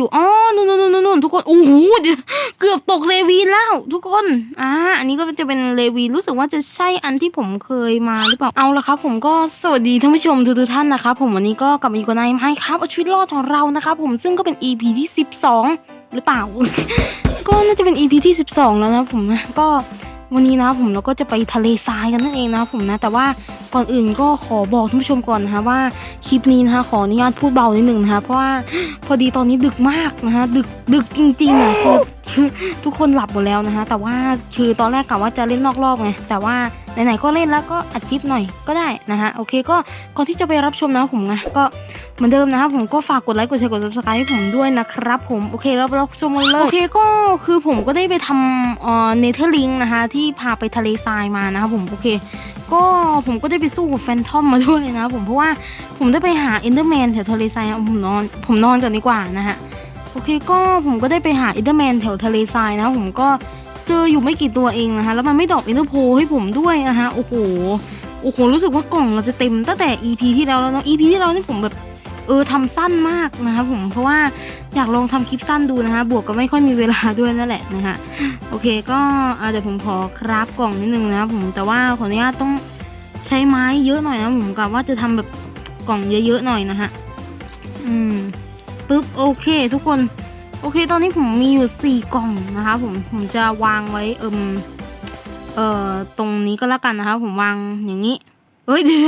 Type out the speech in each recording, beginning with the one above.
อยู่อ๋อนู่นนู่นนู่นทุกคนโอ้โหเกือบตกเลวีนแล้วทุกคนอ่าอันนี้ก็จะเป็นเลวีนรู้สึกว่าจะใช่อันที่ผมเคยมาหรือเปล่าเอาละครับ ผมก็สวัสดีท่านผู้ชมทุกท่านนะครับผมวันนี้ก็กลับมาอยู่กับนายไม้ครับเอาชีวิตรอดของเรานะครับผมซึ่งก็เป็น EP ที่ 12 หรือเปล่า ก็น่าจะเป็น EP ที่ 12 แล้วนะผมก็ วันนี้นะครับผมเราก็จะไปทะเลทรายกันนั่นเองนะครับผมนะ แต่ว่าก่อนอื่นก็ขอบอกท่านผู้ชมก่อนนะคะว่าคลิปนี้นะคะขออนุญาตพูดเบานิดหนึ่งนะคะเพราะว่าพอดีตอนนี้ดึกมากนะคะดึกดึกจริงๆอะคือ ทุกคนหลับหมดแล้วนะคะแต่ว่าคือตอนแรกกะว่าจะเล่นนอกรอบไงแต่ว่าไหนๆก็เล่นแล้วก็อัดคลิปหน่อยก็ได้นะคะโอเคก็ก่อนที่จะไปรับชมนะผมนะก็เหมือนเดิมนะครับผมก็ฝากกดไลค์กดแชร์กด subscribe ให้ผมด้วยนะครับ ผมโอเคแล้วเราชมกันเลยโอเคก็คือผมก็ได้ไปทำเอ่อเนเธอร์ลิงนะคะที่พาไปทะเลทรายมานะครับผมโอเคก็ผมก็ได้ไปสู้กับแฟนทอมมาด้วยนะผมเพราะว่าผมได้ไปหาเอนเดอร์แมนแถวทะเลทรายผมนอนผมนอนก่อนดีกว่านะฮะ โอเคก็ผมก็ได้ไปหาเอนเดอร์แมนแถวทะเลทรายนะครับผมก็เจออยู่ไม่กี่ตัวเองนะคะแล้วมันไม่ดอปเอนเตอร์โพให้ผมด้วยนะฮะโอ้โหโอ้โหรู้สึกว่ากล่องเราจะเต็มตั้งแต่ EP ที่แล้วแล้วเนาะ EP ที่แล้วนี่ผมแบบเออทำสั้นมากนะครับผมเพราะว่าอยากลองทำคลิปสั้นดูนะคะ บวกก็ไม่ค่อยมีเวลาด้วยนั่นแหละนะคะโอเคก็เดี๋ยวผมขอคราฟกล่องนิดนึงนะครับผมแต่ว่าขออนุญาตต้องใช้ไม้เยอะหน่อยนะผมกะว่าจะทำแบบกล่องเยอะๆหน่อยนะฮะอืม ปึ๊บโอเค ทุกคนโอเค ตอนนี้ผมมีอยู่สี่กล่องนะคะผมผมจะวางไว้เอิมเอ่อตรงนี้ก็แล้วกันนะคะผมวางอย่างนี้เฮ้ยเดี๋ยว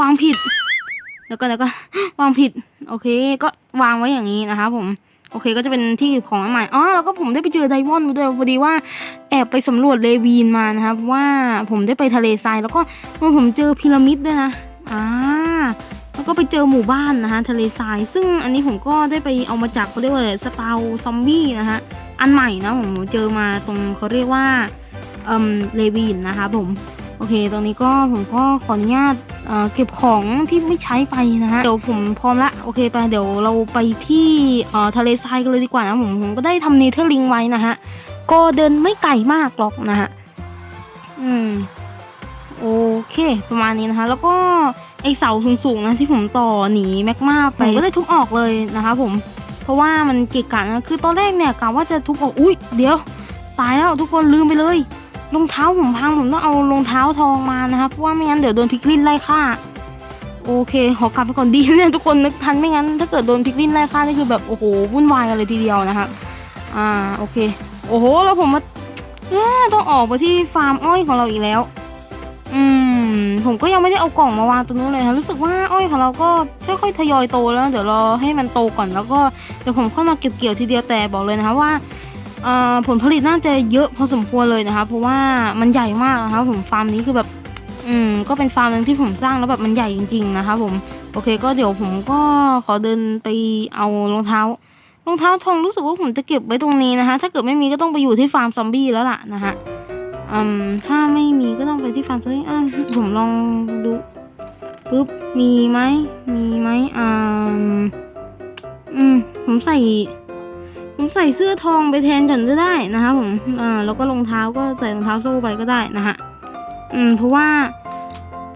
วางผิดแล้วก็แล้วก็วางผิด โอเค ก็วางไว้อย่างนี้นะคะผมโอเคก็จะเป็นที่เก็บของอันใหม่อ๋อแล้วก็ผมได้ไปเจอไดมอนด์มาด้วยพอดีว่าแอบไปสำรวจเลวีนมานะคราะว่าผมได้ไปทะเลทรายแล้วก็ผมเจอพีระมิดด้วยนะอ่า แล้วก็ไปเจอหมู่บ้านนะคะทะเลทราย ซึ่งอันนี้ผมก็ได้ไปเอามาจากเขาเรียกว่าสตาซอมบี้นะคะอันใหม่นะผมเจอมาตรงเขาเรียกว่าเอ่มเลวีนนะคะผมโอเค ตรงนี้ก็ผมก็ขออนุญาตเเก็บของที่ไม่ใช้ไปนะฮะ เดี๋ยวผมพร้อมละ โอเคไปเดี๋ยวเราไปที่เอ่อทะเลทรายกันเลยดีกว่านะผมผมก็ได้ทำเนเธอร์ลิงไว้นะฮะ ก็เดินไม่ไกลมากหรอกนะฮะ อืม โอเค ประมาณนี้นะคะ แล้วก็ ไอเสาสูงๆนะที่ผมต่อหนีแมกมาไปผมก็ได้ทุบออกเลยนะคะผมเพราะว่ามันเกะกะนะคือตอนแรกเนี่ยกะว่าจะทุบออกอุ้ยเดี๋ยว ตายแล้วทุกคนลืมไปเลยรองเท้าผมพังผมต้องเอารองเท้าทองมานะครับเพราะว่าไม่งั้นเดี๋ยวโดนพิกลินไล่ฆ่าโอเค ขอกลับไปก่อนดีเนี่ยทุกคนนึกทันไม่งั้น ถ้าเกิดโดนพิกลินไล่ฆ่านี่คือแบบโอ้โหวุ่นวายกันเลยทีเดียวนะครับอ่าโอเค โอ้โหแล้วผมมาเอ๊ะต้องออกไปที่ฟาร์มอ้อยของเราอีกแล้ว อืม ผมก็ยังไม่ได้เอากล่องมาวางตรงนู้นเลยค่ะรู้สึกว่าอ้อยของเราก็ค่อยๆทยอยโตแล้ว เดี๋ยวรอให้มันโตก่อนแล้วก็เดี๋ยวผมค่อยมาเก็บเกี่ยวทีเดียวแต่บอกเลยนะคะว่าผลผลิตน่าจะเยอะพอสมควรเลยนะคะ เพราะว่ามันใหญ่มากนะคะผมฟาร์มนี้คือแบบอืมก็เป็นฟาร์มหนึ่งที่ผมสร้างแล้วแบบมันใหญ่จริง ๆ นะคะผมโอเคก็เดี๋ยวผมก็ขอเดินไปเอารองเท้ารองเท้าทองรู้สึกว่าผมจะเก็บไว้ตรงนี้นะคะ ถ้าเกิดไม่มีก็ต้องไปอยู่ที่ฟาร์มซอมบี้แล้วล่ะนะคะ อืมถ้าไม่มีก็ต้องไปที่ฟาร์มซอมบี้อ่าผมลองดูปุ๊บมีไหมมีไหมอ่าอืมผมใส่ ผมใส่เสื้อทองไปแทนก่อนก็ได้นะคะผมอ่าแล้วก็รองเท้าก็ใส่รองเท้าโซ่ไปก็ได้นะฮะอืมเพราะว่า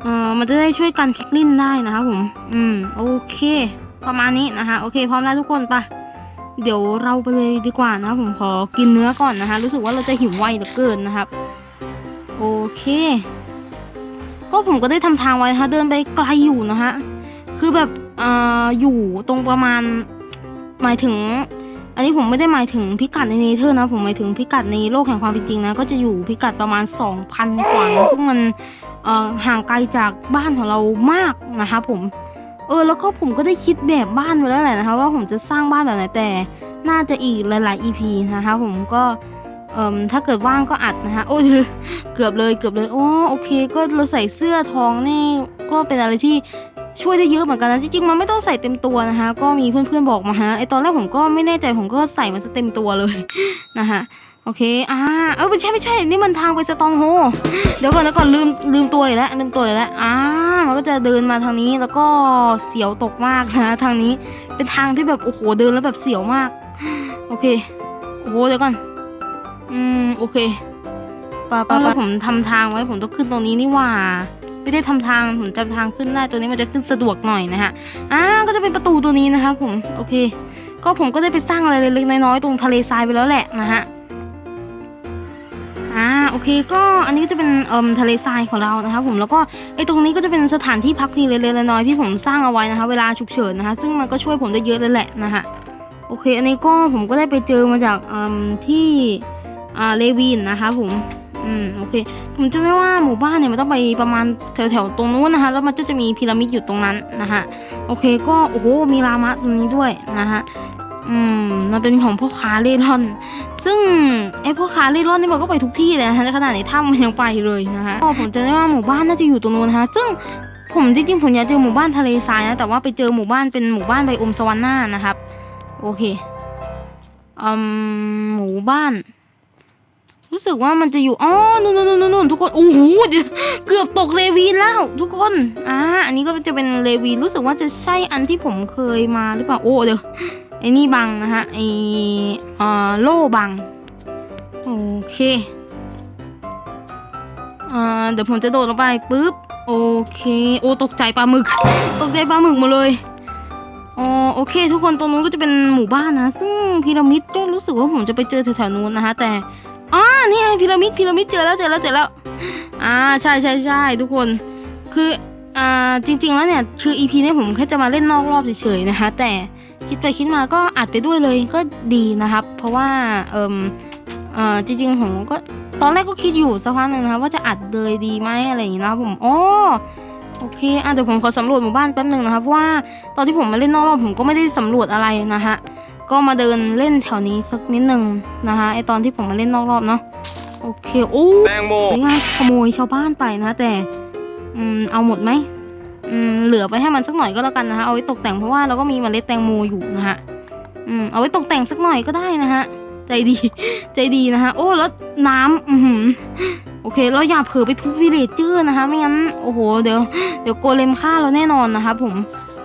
เอ่อมันจะได้ช่วยกันพิกลิ้นได้นะคะผม อืมโอเคประมาณนี้นะคะโอเค พร้อมแล้วทุกคนปะเดี๋ยวเราไปเลยดีกว่านะผมขอกินเนื้อก่อนนะคะ รู้สึกว่าเราจะหิวไวเหลือเกินนะครับ เค ก็ผมก็ได้ทำทางไว้นะคะเดินไปไกลอยู่นะคะคือแบบเอ่ออยู่ตรงประมาณ หมายถึง อันนี้ผมไม่ได้หมายถึงพิกัดในเนเธอร์นะ ผมหมายถึงพิกัดในโลกแห่งความเป็นจริงนะ ก็จะอยู่พิกัดประมาณ 2,000 กว่านะซึ่งมันห่างไกลจากบ้านของเรามากนะคะผม เออแล้วก็ผมก็ได้คิดแบบบ้านไว้แล้วแหละนะคะว่าผมจะสร้างบ้านแบบไหนแต่ น่าจะอีกหลาย ๆ EP นะคะผมก็ เอ่มถ้าเกิดว่างก็อัดนะคะโอ้ยเกือบเลยเกือบเลยโอ้โอเค ก็เราใส่เสื้อทองนี่ก็เป็นอะไรที่ช่วยได้เยอะเหมือนกันนะจริงๆมันไม่ต้องใส่เต็มตัวนะคะ ก็มีเพื่อนๆบอกมาฮะไอตอนแรกผมก็ไม่แน่ใจผมก็ใส่มันซะเต็มตัวเลยนะคะโอเค อ่า เออไม่ใช่ไม่ใช่ นี่มันทางไปสตองโฮ เดี๋ยวก่อนเดี๋ยวก่อนลืมลืมตัวอีกแล้วลืมตัวอีกแล้ว อ่า มันก็จะเดินมาทางนี้แล้วก็เสียวตกมากนะทางนี้ เป็นทางที่แบบโอ้โหเดินแล้วแบบเสียวมาก โอเค โอ้โหเดี๋ยวก่อน อืม โอเคปะปะปะผมทำทางไว้ผมต้องขึ้นตรงนี้นี่หว่า ไม่ได้ทำทางผมจำทางขึ้นได้ตัวนี้มันจะขึ้นสะดวกหน่อยนะฮะอ่าก็จะเป็นประตูตัวนี้นะคะผมโอเคกก็ผมก็ได้ไปสร้างอะไรเล็กๆน้อยๆตรงทะเลทรายไปแล้วแหละนะฮะอ่าโอเคก็อันนี้ก็จะเป็นเอ่มทะเลทรายของเรานะคะผมแล้วก็ไอ้ตรงนี้ก็จะเป็นสถานที่พักพิงเล็กๆน้อยๆที่ผมสร้างเอาไว้นะคะเวลาฉุกเฉินนะคะซึ่งมันก็ช่วยผมได้เยอะเลยแหละนะคะโอเค อันนี้ก็ผมก็ได้ไปเจอมาจากเอ่มที่ อ่าเลวินนะคะผมอืมโอเค ผมจำได้ว่าหมู่บ้านเนี่ยมันต้องไปประมาณแถวๆตรงนู้นนะคะ แล้วมันก็จะมีพีระมิดอยู่ตรงนั้นนะคะโอเคก็โอ้โหมีรามะตรงนี้ด้วยนะคะอืมมันเป็นของพ่อค้าเล่ร่อน ซึ่งไอ้พวกค้าเร่ร่อนนี่มันก็ไปทุกที่เลยนะคะในขณะในถ้ำมันยังไปเลยนะคะก็ผมจะได้ว่าหมู่บ้านน่าจะอยู่ตรงนู้นนะคะซึ่งผมจริงๆผมอยากเจอหมู่บ้านทะเลทรายนะแต่ว่าไปเจอหมู่บ้านเป็นหมู่บ้านไบโอมสวรรค์หน้านะครับ โอเคอืมหมู่บ้าน รู้สึกว่ามันจะอยู่อ๋อนู่นนู่นนู่นทุกคนโอ้โหเกือบตกเลวีนแล้วทุกคนอ่าอันนี้ก็จะเป็นเลวีนรู้สึกว่าจะใช่อันที่ผมเคยมาหรือเปล่าโอ้เดี๋ยวไอ้นี่บังนะฮะไอ้เอ่อโล่บังโอเคเอ่อเดี๋ยวผมจะโดดลงไปปุ๊บโอเค โอ้ตกใจปลาหมึก ตกใจปลาหมึกมาเลยอ๋อโอเค ทุกคนตรงนู้นก็จะเป็นหมู่บ้านนะ ซึ่งพีระมิดก็รู้สึกว่าผมจะไปเจอแถวๆนู้นนะคะแต่ อ่านี่ไงพีระมิดพีระมิดเจอแล้วเจอแล้วเจอแล้วอ่าใช่ใช่ใช่ทุกคนคืออ่าจริง ๆ แล้วเนี่ยคือ EP นี้ผมแค่จะมาเล่นนอกรอบเฉยๆนะคะ แต่คิดไปคิดมาก็อัดไปด้วยเลยก็ดีนะครับ เพราะว่าเอิมเอ่อจริง ๆ ผมก็ตอนแรกก็คิดอยู่สักพักหนึ่งนะคะว่าจะอัดเลยดีไหมอะไรอย่างนี้นะครับผมอ๋อโอเคอะเดี๋ยวผมขอสำรวจหมู่บ้านแป๊บหนึ่งนะครับเพราะว่าตอนที่ผมมาเล่นนอกรอบผมก็ไม่ได้สำรวจอะไรนะฮะ ก็มาเดินเล่นแถวนี้สักนิดหนึ่งนะคะไอตอนที่ผมมาเล่นนอกรอบเนาะโอเคโอ้แตงโมงานขโมยชาวบ้านไปนะแต่อืมเอาหมดไหมอืมเหลือไปให้มันสักหน่อยก็แล้วกันนะคะเอาไว้ตกแต่งเพราะว่าเราก็มีเมล็ดแตงโมอยู่นะฮะอืมเอาไว้ตกแต่งสักหน่อยก็ได้นะฮะใจดีใจดีนะฮะโอ้แล้วน้ำอือหือโอเคเราอย่าเผลอไปทุบวิเลจเจอร์นะคะ ไม่งั้นโอ้โหเดี๋ยวเดี๋ยวโกเลมฆ่าเราแน่นอนนะคะผม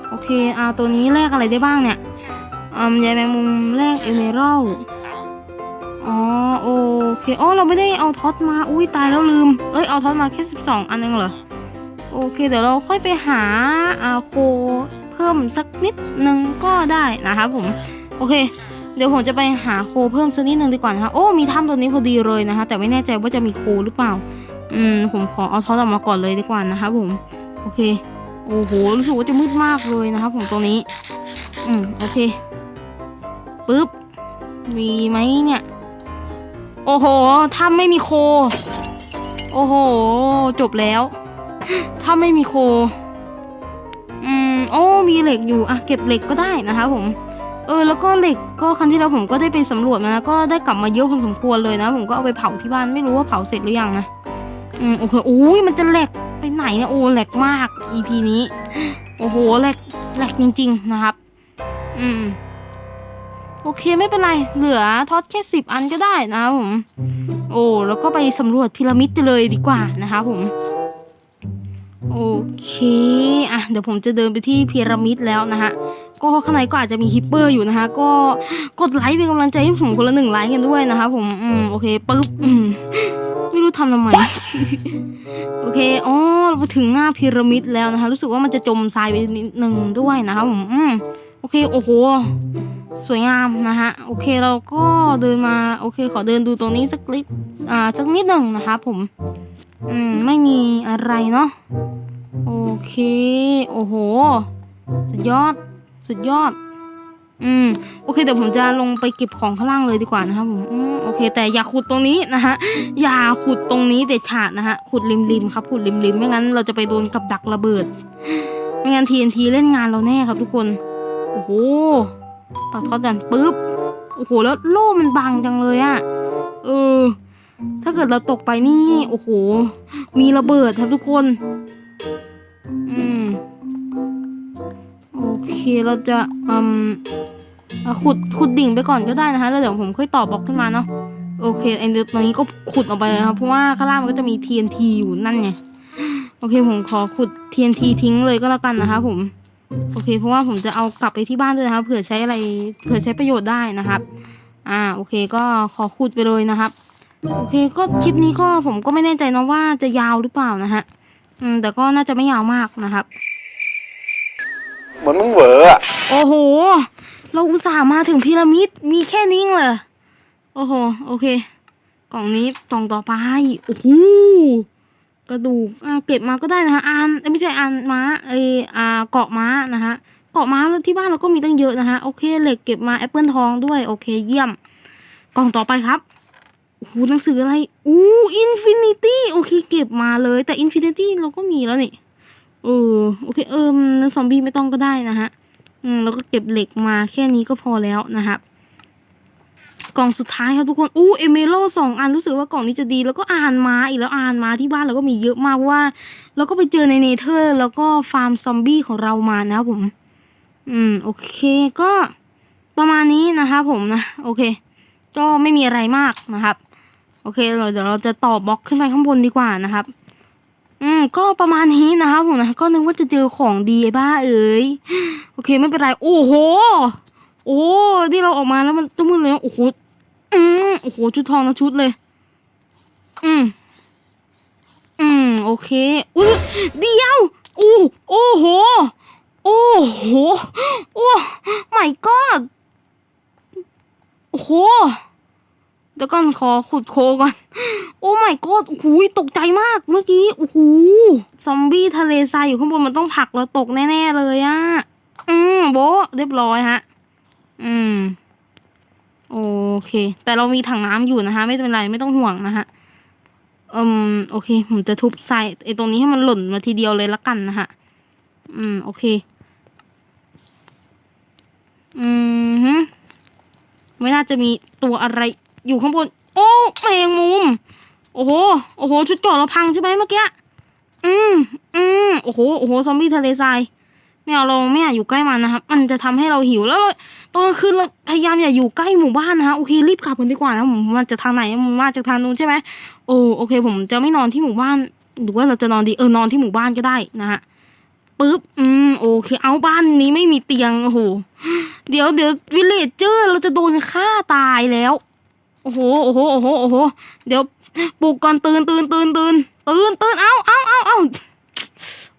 โอเคอ่าตัวนี้แลกอะไรได้บ้างเนี่ย อืมยายแมงมุมแลกเอเมอรัลอ๋อโอเคอ๋อเราไม่ได้เอาท็อตมา อุ้ยตายแล้วลืม เอ้ยเอาท็อตมาแค่12 อันเองเหรอ โอเค เดี๋ยวเราค่อยไปหาอาโคเพิ่มสักนิดนึงก็ได้นะคะผม โอเค เดี๋ยวผมจะไปหาโคเพิ่มสักนิดนึงดีกว่านะคะ โอ้มีถ้ำตัวนี้พอดีเลยนะคะ แต่ไม่แน่ใจว่าจะมีโคหรือเปล่า อืมผมขอเอาท็อตออกมาก่อนเลยดีกว่านะคะผม โอเค โอ้โห รู้สึกว่าจะมืดมากเลยนะคะผมตรงนี้ อืม โอเค ปึ๊บ มีไหมเนี่ย โอ้โห ถ้าไม่มีโค โอ้โห จบแล้ว ถ้าไม่มีโค อืม โอ้ มีเหล็กอยู่ อะ เก็บเหล็กก็ได้นะคะผม เออ แล้วก็เหล็กก็ครั้งที่แล้วผมก็ได้ไปสำรวจมานะ ก็ได้กลับมาเยอะพอสมควรเลยนะ ผมก็เอาไปเผาที่บ้าน ไม่รู้ว่าเผาเสร็จหรือยังนะ อืม โอเคโอ้ยมันจะแหลกไปไหนเนี่ย โอ้แหลกมาก EP นี้ โอ้โหแหลกแหลกจริง ๆ นะครับ อืม โอเคไม่เป็นไร เหลือทอดแค่สิบอันก็ได้นะผม โอ้แล้วก็ไปสำรวจพีระมิดจะเลยดีกว่านะคะผม โอเค อะ เดี๋ยวผมจะเดินไปที่พีระมิดแล้วนะฮะ ก็ข้างในก็อาจจะมีฮิปเปอร์อยู่นะคะ ก็กดไลค์เป็นกำลังใจให้ผมคนละหนึ่งไลค์กันด้วยนะคะผม อืมโอเคปึ๊บ อืมไม่รู้ทำทำไม โอเคอ๋อเรามาถึงหน้าพีระมิดแล้วนะคะ รู้สึกว่ามันจะจมทรายไปนิดนึงด้วยนะคะผม อืมโอเค โอ้โห สวยงามนะฮะโอเคเราก็เดินมาโอเค ขอเดินดูตรงนี้สักนิดอ่าสักนิดหนึ่งนะคะผมอืมไม่มีอะไรเนาะโอเคโอ้โห สุดยอด สุดยอด อืมโอเคเดี๋ยวผมจะลงไปเก็บของข้างล่างเลยดีกว่านะครับผมอืมโอเค แต่อย่าขุดตรงนี้นะฮะอย่าขุดตรงนี้เด็ดขาดนะฮะขุดริมๆครับขุดริมๆไม่งั้นเราจะไปโดนกับดักระเบิด ไม่งั้น TNT เล่นงานเราแน่ครับทุกคน โอ้โห ปักทอดกันปุ๊บ โอ้โห แล้วโล่มันบังจังเลยอะเออ ถ้าเกิดเราตกไปนี่ โอ้โห มีระเบิดครับทุกคน อืม โอเค เราจะอืมขุด ขุดดิ่งไปก่อนก็ได้นะคะ แล้วเดี๋ยวผมค่อยต่อบล็อกขึ้นมาเนาะ โอเคไอ้เดี๋ยวตรงนี้ก็ขุดออกไปเลยนะครับ เพราะว่าข้างล่างมันก็จะมี TNT อยู่นั่นไง โอเค ผมขอขุด TNT ทิ้งเลยก็แล้วกันนะคะผม โอเค เพราะว่าผมจะเอากลับไปที่บ้านด้วยนะครับเผื่อใช้อะไรเผื่อใช้ประโยชน์ได้นะครับ อ่าโอเคก็ขอขุดไปเลยนะครับโอเคก็คลิปนี้ก็ผมก็ไม่แน่ใจนะว่าจะยาวหรือเปล่านะฮะอืมแต่ก็น่าจะไม่ยาวมากนะครับเหมือนมึงเหวออะโอ้โห เราอุตส่าห์มาถึงพีระมิดมีแค่นี้เลยโอ้โห โอเค กล่องนี้กล่องต่อไปโอ้โห กระดูกเก็บมาก็ได้นะฮะอานไม่ใช่อานม้าเออ่าเกาะม้านะฮะเกาะม้าที่บ้านเราก็มีตั้งเยอะนะฮะโอเคเหล็กเก็บมาแอปเปิลทองด้วยโอเคเยี่ยม กล่องต่อไปครับโอ้โหหนังสืออะไรอู้อินฟินิตี้โอเคเก็บมาเลย แต่อินฟินิตี้เราก็มีแล้วนี่เออโอเคเอิมซอมบี้ไม่ต้องก็ได้นะฮะอืมแล้วก็เก็บเหล็กมาแค่นี้ก็พอแล้วนะครับ กล่องสุดท้ายครับทุกคน อู้เอเมโลสองอันรู้สึกว่ากล่องนี้จะดี แล้วก็อ่านมาอีกแล้วอ่านมาที่บ้านเราก็มีเยอะมากว่าเราก็ไปเจอในเนเธอร์ แล้วก็ฟาร์มซอมบี้ของเรามานะครับผม อืม โอเคก็ประมาณนี้นะครับผมนะ โอเค ก็ไม่มีอะไรมากนะครับ โอเคเราเดี๋ยวเราจะต่อบล็อกขึ้นไปข้างบนดีกว่านะครับอืมก็ประมาณนี้นะครับผมนะ ก็นึกว่าจะเจอของดีบ้าเอ๋ยโอเคไม่เป็นไร โอ้โห โอ้ที่เราออกมาแล้วมันจะมืดเลยนะโอ้โห อืมโอ้โหชุดทองนะชุดเลย อืมอืมโอเคอุ้ยเดียวโอ้โอ้โห โอ้โหโอ้ไม่กอดโอ้โหเดี๋ยวก่อนขอขุดโคก่อน โอ้ไม่กอดโอ้โหตกใจมากเมื่อกี้โอ้โหซอมบี้ทะเลทรายอยู่ข้างบนมันต้องผลักเราตกแน่ ๆ เลยอะอืมโบเรียบร้อยฮะ อืม โอเค แต่เรามีถังน้ำอยู่นะคะ ไม่เป็นไรไม่ต้องห่วงนะฮะอืมโอเค ผมจะทุบใส่ไอ้ตรงนี้ให้มันหล่นมาทีเดียวเลยละกันนะฮะอืม โอเค อืมฮึไม่น่าจะมีตัวอะไรอยู่ข้างบน โอ้แมงมุม โอ้โห โอ้โห ชุดเกราะเราพังใช่ไหมเมื่อกี้ อืม อืม โอ้โห โอ้โห ซอมบี้ทะเลทราย ไม่เอาเราไม่อยากอยู่ใกล้มันนะครับ มันจะทำให้เราหิวแล้วเราตอนกลางคืนเราพยายามอย่าอยู่ใกล้หมู่บ้านนะคะโอเครีบกลับกันดีกว่านะผมมันจะทางไหนมันมาจากทางนู้นใช่ไหมโอ้โอเค ผมจะไม่นอนที่หมู่บ้านหรือว่าเราจะนอนดีเออนอนที่หมู่บ้านก็ได้นะฮะปึ๊บอืมโอเค เอาบ้านนี้ไม่มีเตียงโอ้โหเดี๋ยวเดี๋ยววิลเลจเจอร์เราจะโดนฆ่าตายแล้วโอ้โหโอ้โหโอ้โหโอ้โหเดี๋ยวปลุกก่อนตื่นตื่นตื่นตื่นตื่นตื่นเอาเอาเอาเอา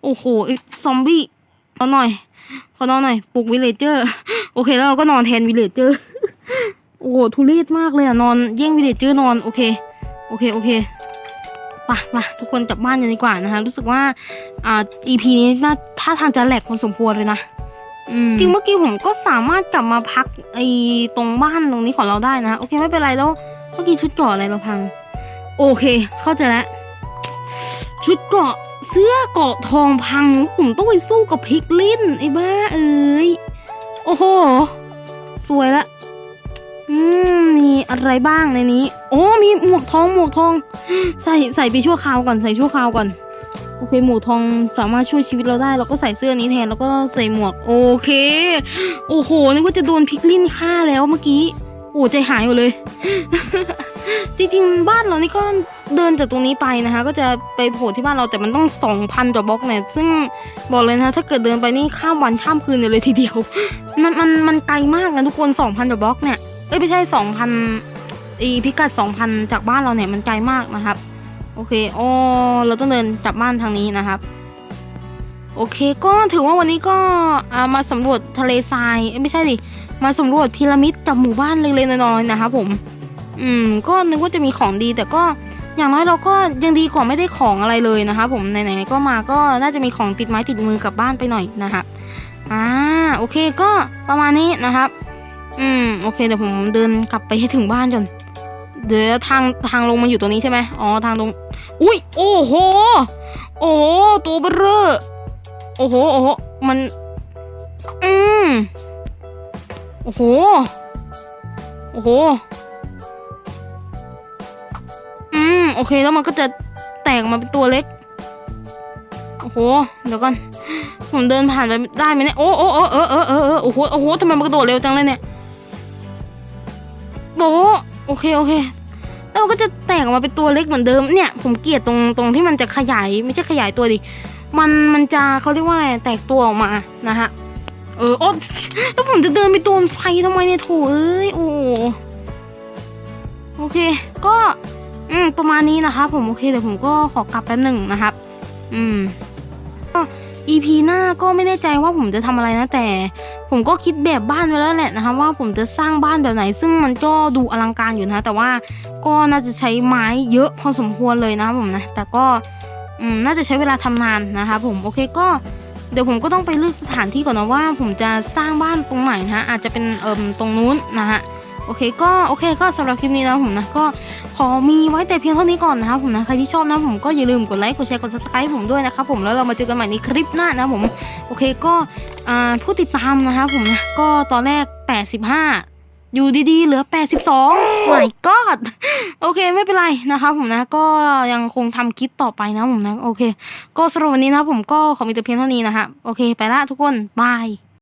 โอ้โหไอ้ซอมบี้ เอาหน่อย ขอนอนหน่อย ปลุกวิลเลจเจอร์ โอเค แล้วเราก็นอนแทนวิลเลจเจอร์ โอ้โห ทุเรศมากเลยอะนอนแย่งวิลเลจเจอร์นอน โอเค โอเค โอเคไปมาทุกคนกลับบ้านกันดีกว่านะคะ รู้สึกว่า อ่า EP นี้น่าท่าทางจะแหลกพอสมควรเลยนะอืมจริงเมื่อกี้ผมก็สามารถกลับมาพักไอ้ตรงบ้านตรงนี้ของเราได้นะ โอเคไม่เป็นไรแล้ว เมื่อกี้ชุดเกราะอะไรเราพัง โอเค เข้าใจแล้วชุดเกราะ เสื้อเกาะทองพัง ผมต้องไปสู้กับพิกลินไอ้บ้าเอ้ย โอ้โห สวยละ อืม มีอะไรบ้างในนี้ โอ้ มีหมวกทองหมวกทอง ใส่ใส่ไปชั่วคราวก่อนใส่ชั่วคราวก่อน โอเค หมวกทองสามารถช่วยชีวิตเราได้ เราก็ใส่เสื้อนี้แทน แล้วก็ใส่หมวก โอเค โอ้โห นึกว่าจะโดนพิกลินฆ่าแล้วเมื่อกี้ โอ้ใจหายหมดเลย จริงๆ บ้านเรานี่ก็ เดินจากตรงนี้ไปนะคะ ก็จะไปโผล่ที่บ้านเราแต่มันต้องสองพันกว่าบล็อกเนี่ยซึ่งบอกเลยนะถ้าเกิดเดินไปนี่ข้ามวันข้ามคืนเลยทีเดียวมันมันมันไกลมากนะทุกคนสองพันกว่าบล็อกเนี่ยเอ้ยไม่ใช่สองพันอีพิกัดสองพันจากบ้านเราเนี่ยมันไกลมากนะครับ โอเคอ๋อเราต้องเดินจากบ้านทางนี้นะครับโอเคก็ถือว่าวันนี้ก็ามาสำรวจทะเลทรายเอ้ยไม่ใช่ดิมาสำรวจพีระมิดกับหมู่บ้านเล็กๆน้อยๆนะครับผม อืมก็นึกว่าจะมีของดีแต่ก็ อย่างน้อยเราก็ยังดีกว่าไม่ได้ของอะไรเลยนะคะผมไหนๆก็มาก็น่าจะมีของติดไม้ติดมือกลับบ้านไปหน่อยนะครับอ่าโอเคก็ประมาณนี้นะครับ อืมโอเคเดี๋ยวผมเดินกลับไปให้ถึงบ้านจนเดี๋ยวทางทางลงมันอยู่ตรงนี้ใช่ไหมอ๋อทางตรงอุ้ยโอ้โหโอ้โหตัวเบอร์เรอร์โอ้โหโอ้โหมันอืมโอ้โหโอ้โห โอเคแล้วมันก็จะแตกมาเป็นตัวเล็ก โอ้โห เดี๋ยวก่อน ผมเดินผ่านไปได้ไหมเนี่ย โอ้โอ้โอ้เออเออเออเออโอ้โห โอ้โหทำไมมันกระโดดเร็วจังเลยเนี่ยโบะโอเค โอเคแล้วมันก็จะแตกออกมาเป็นตัวเล็กเหมือนเดิม เนี่ย ผมเกลียดตรงตรงที่มันจะขยาย ไม่ใช่ขยายตัวดิ มัน มันจะเขาเรียกว่าอะไร แตกตัวออกมา นะฮะ เออโอ้แล้วผมจะเดินไปโดนไฟทำไมเนี่ยโถเอ้ย โอ้โอเค ก็ อืมประมาณนี้นะคะผมโอเคเดี๋ยวผมก็ขอกลับแป๊บหนึ่งนะครับ อืมก็ EP หน้าก็ไม่แน่ใจว่าผมจะทำอะไรนะแต่ ผมก็คิดแบบบ้านไว้แล้วแหละนะคะว่าผมจะสร้างบ้านแบบไหน ซึ่งมันก็ดูอลังการอยู่นะ แต่ว่าก็น่าจะใช้ไม้เยอะพอสมควรเลยนะครับผมนะแต่ก็อืมน่าจะใช้เวลาทำนานนะคะผมโอเคก็เดี๋ยวผมก็ต้องไปเลือกสถานที่ก่อนนะว่า ผมจะสร้างบ้านตรงไหนนะอาจจะเป็นเอิมตรงนู้นนะฮะ อเคก็โอเคก็สำหรับคลิปนี้นะผมนะก็ขอมีไว้แต่เพียงเท่านี้ก่อนนะครับผมนะใครที่ชอบนะผมก็อย่าลืมกดไลค์กดแชร์กด subscribe ให้ผมด้วยนะครับผมแล้วเรามาเจอกันใหม่ในคลิปหน้านะผมโอเคก็ผู้ติดตามนะคะผมนะก็ตอนแรก 85อยู่ดีๆ เหลือ 82 my god โอเค ไม่เป็นไรนะคะผมนะ ก็ยังคงทำคลิปต่อไปนะผมนะ โอเค ก็สำหรับวันนี้นะผมก็ขอมีแต่เพียงเท่านี้นะคะโอเค ไปละทุกคน บาย